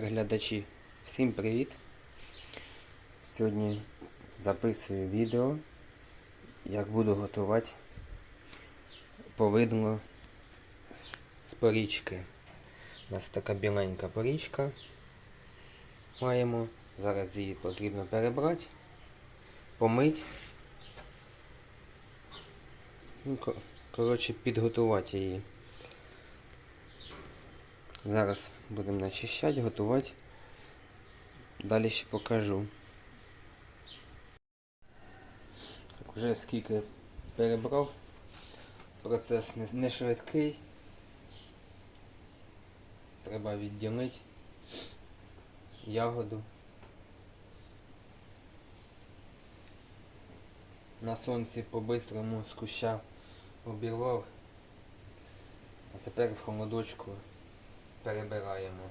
Глядачі, всім привіт! Сьогодні записую відео, як буду готувати повидло з- з порічки. У нас така біленька порічка маємо. Зараз її потрібно перебрати, помити. Ну, коротше, підготувати її. Зараз будемо начищати, готувати. Далі ще покажу. Так, Вже скільки перебрав. Процес не, швидкий. Треба відділити ягоду. На сонці по-бистрому з куща обірвав. А тепер в холодочку перебираємо.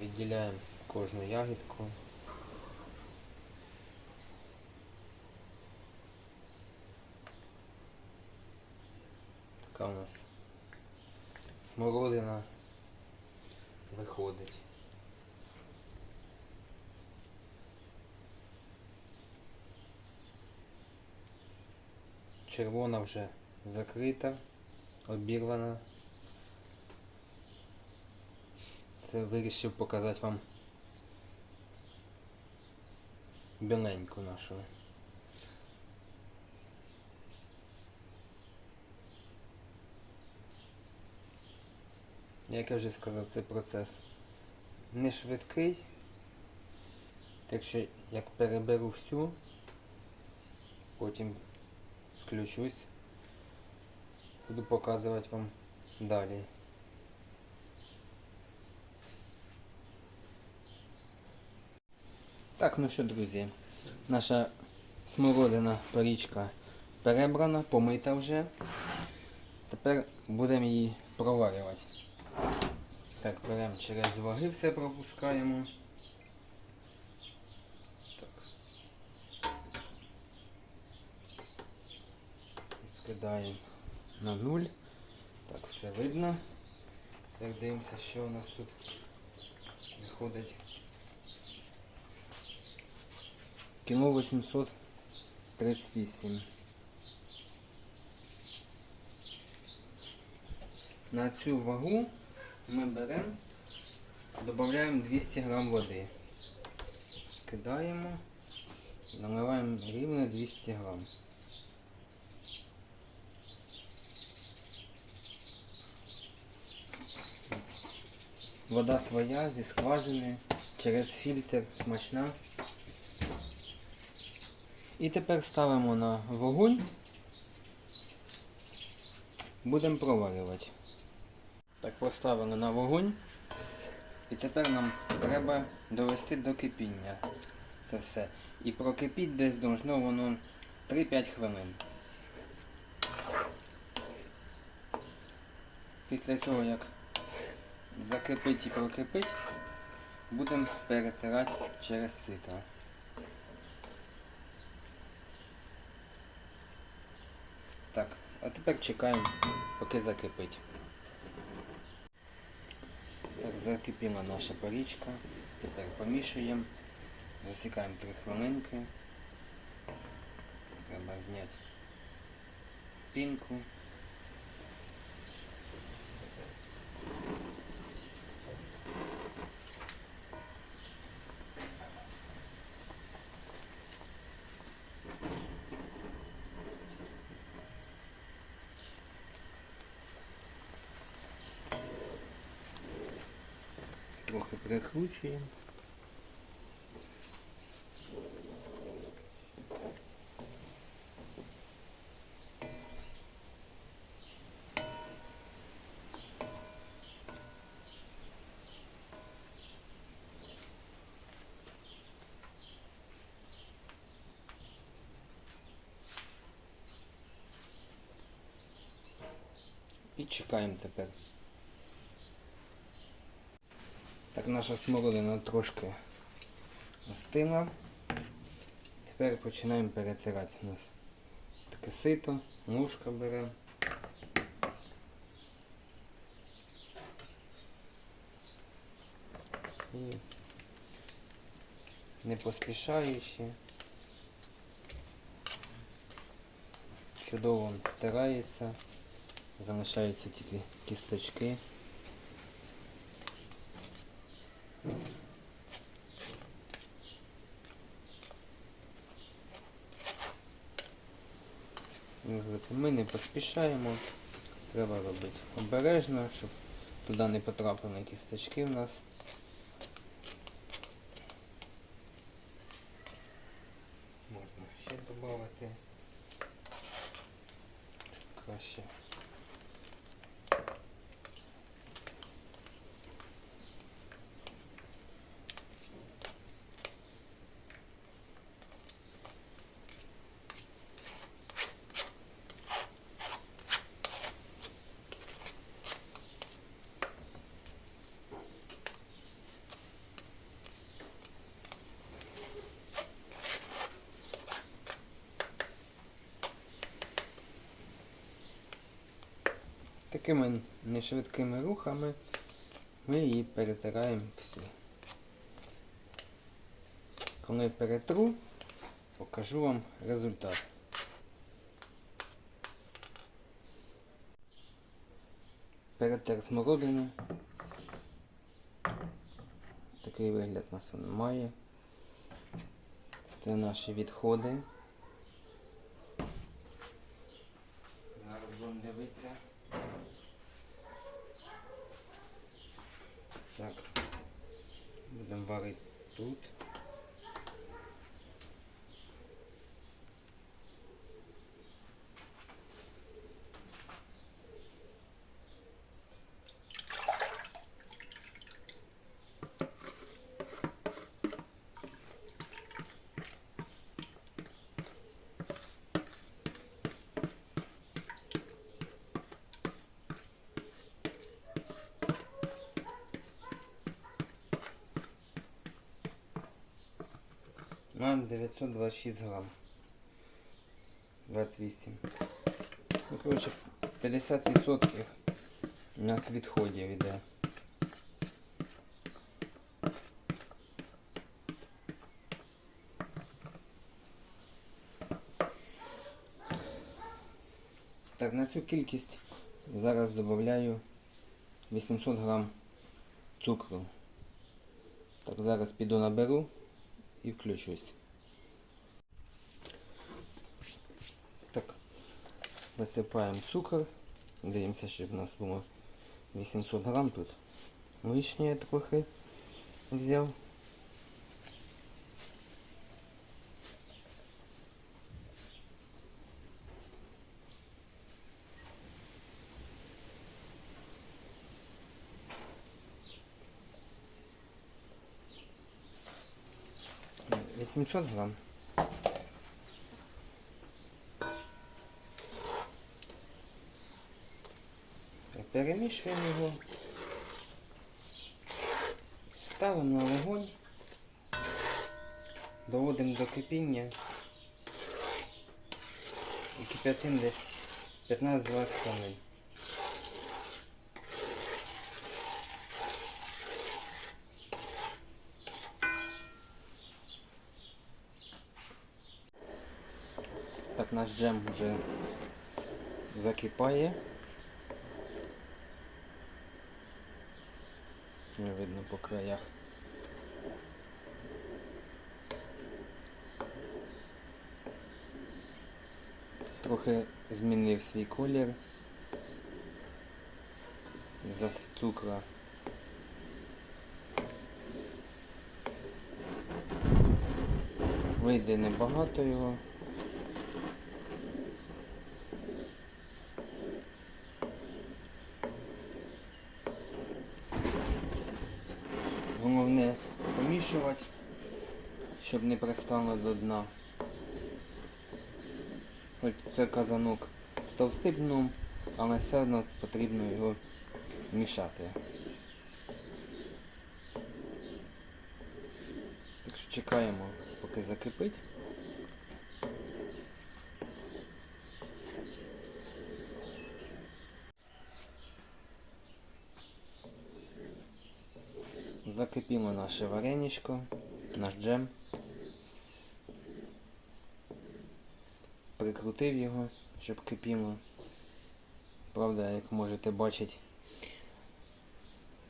Відділяємо кожну ягідку. Така у нас смородина виходить. Червона вже закрита, обірвана. Це вирішив показати вам біленьку нашу. Як я вже сказав, цей процес не швидкий. Так що як переберу всю, потім включусь, буду показувати вам далі. Так, ну що, друзі, наша смородина порічка перебрана, помита вже. Тепер будемо її проварювати. Так, беремо через ваги все пропускаємо. Скидаємо на нуль. Так, все видно. Так, дивимося, що у нас тут виходить. Кіло 838. На цю вагу ми беремо, додаємо 200 грам води. Скидаємо, наливаємо рівно 200 грам. Вода своя зі скважини, через фільтр смачна. І тепер ставимо на вогонь. Будемо проварювати. Так, поставили на вогонь. І тепер нам треба довести до кипіння. Це все. І прокипіть десь должно воно 3-5 хвилин. Після цього, як закипить і прокипить, будемо перетирати через сито. Так, а тепер чекаємо, поки закипить. Так, закипіла наша порічка. Тепер помішуємо. Засікаємо 3 хвилинки. Треба зняти пінку. Трохи прикручуємо. І чекаємо тепер. Наша смородина трошки остила. Тепер починаємо перетирати у нас Таке сито, мушка беремо. І не поспішаючи. Чудово втирається, залишаються тільки кісточки. Ми не поспішаємо, треба робити обережно, щоб туди не потрапили кісточки в нас. Можна ще додати. Краще. Такими нешвидкими рухами ми її перетираємо всю. Коли перетру, покажу вам результат. Перетер смородину. Такий вигляд у нас він має. Це наші відходи. Зараз будемо дивитися. Так. Будемо варити тут. Маємо 926 грам. 28. Ну, коротше, 50% у нас відходів іде. Так, на цю кількість зараз додаю 800 грам цукру. Так, зараз піду наберу і включусь. Так, висипаємо цукор. Дивимося, щоб у нас було 800 грам тут. Лишнє трохи взяв. Вісімсот грам. Перемішуємо його. Ставимо на вогонь. Доводимо до кипіння. І кип'ятимо десь 15-20 хвилин. Так, наш джем вже закипає. Не видно по краях. Трохи змінив свій колір за цукра. Вийде небагато його. Головне помішувати, щоб не пристало до дна. Хоч це казанок з товстим дном, але все одно потрібно його мішати. Так що чекаємо, поки закипить. Закипіло наше вареничко, наш джем. Прикрутив його, щоб кипіло. Правда, як можете бачити,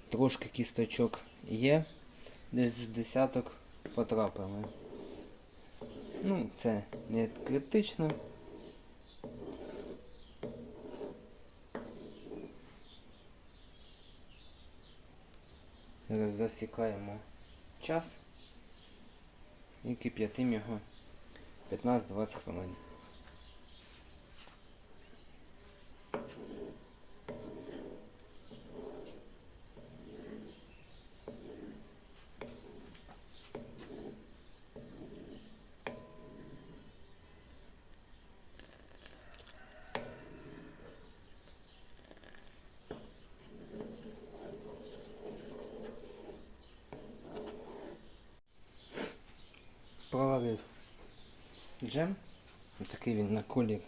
трошки кісточок є, десь з десяток потрапили. Ну, це не критично. Засікаємо час і кип'ятимо його 15-20 хвилин. Джем. Такий він на колір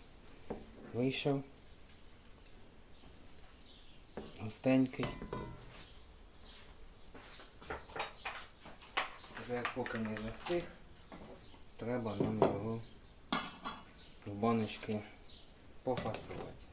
вийшов. Густенький. Тепер поки не застиг, треба нам його в баночки пофасувати.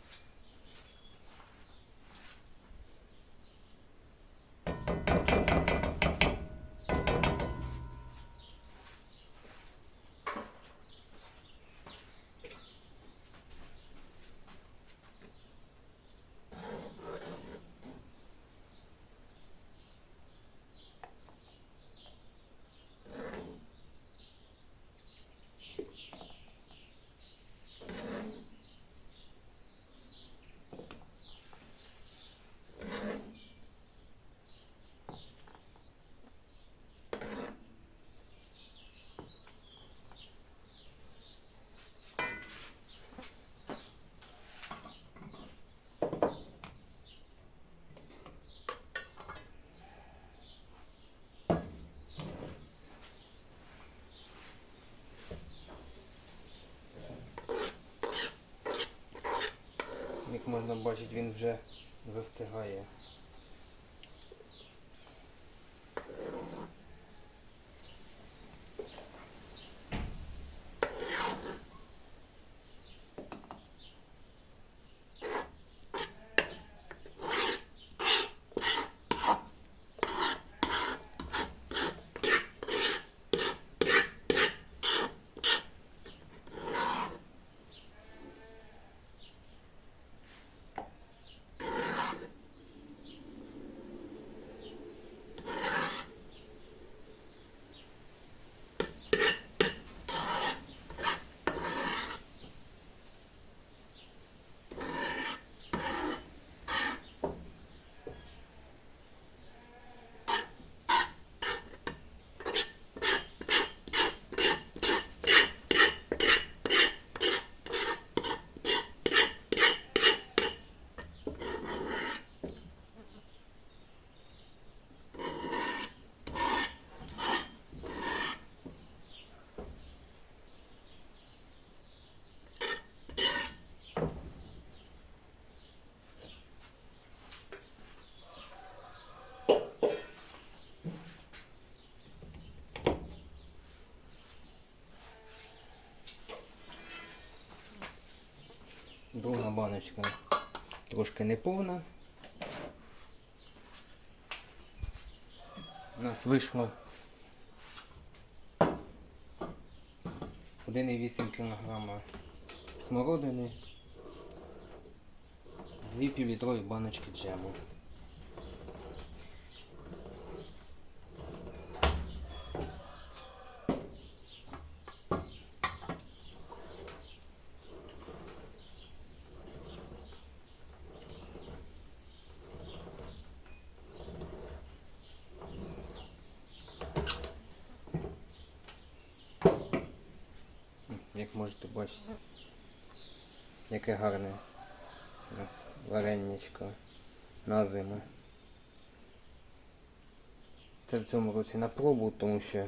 Як можна бачити, він вже застигає. Друга баночка трошки неповна. У нас вийшло з 1,8 кг смородини, 2 півлітрові баночки джему. Як можете бачити, яке гарне у нас вареннячко на зиму. Це в цьому році на пробу, тому що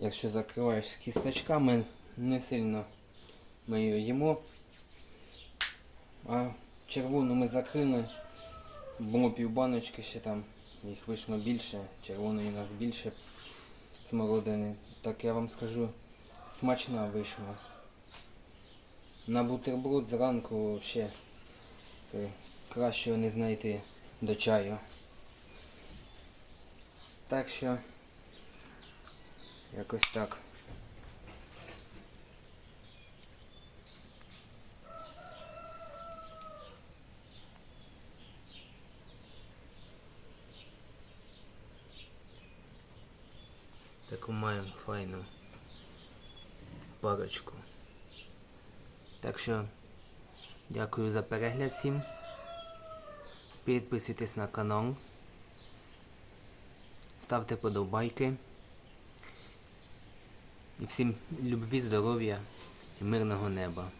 якщо закриваєш з кісточками, не сильно ми її їмо. А червону ми закрили, було півбаночки ще там їх вийшло більше, червоної у нас більше смородини. Так я вам скажу, смачна вийшла. На бутерброд зранку ще це кращого не знайти до чаю. Так що якось так. Таку маємо файну парочку. Так що дякую за перегляд всім. Підписуйтесь на канал. Ставте подобайки. І всім любві, здоров'я і мирного неба.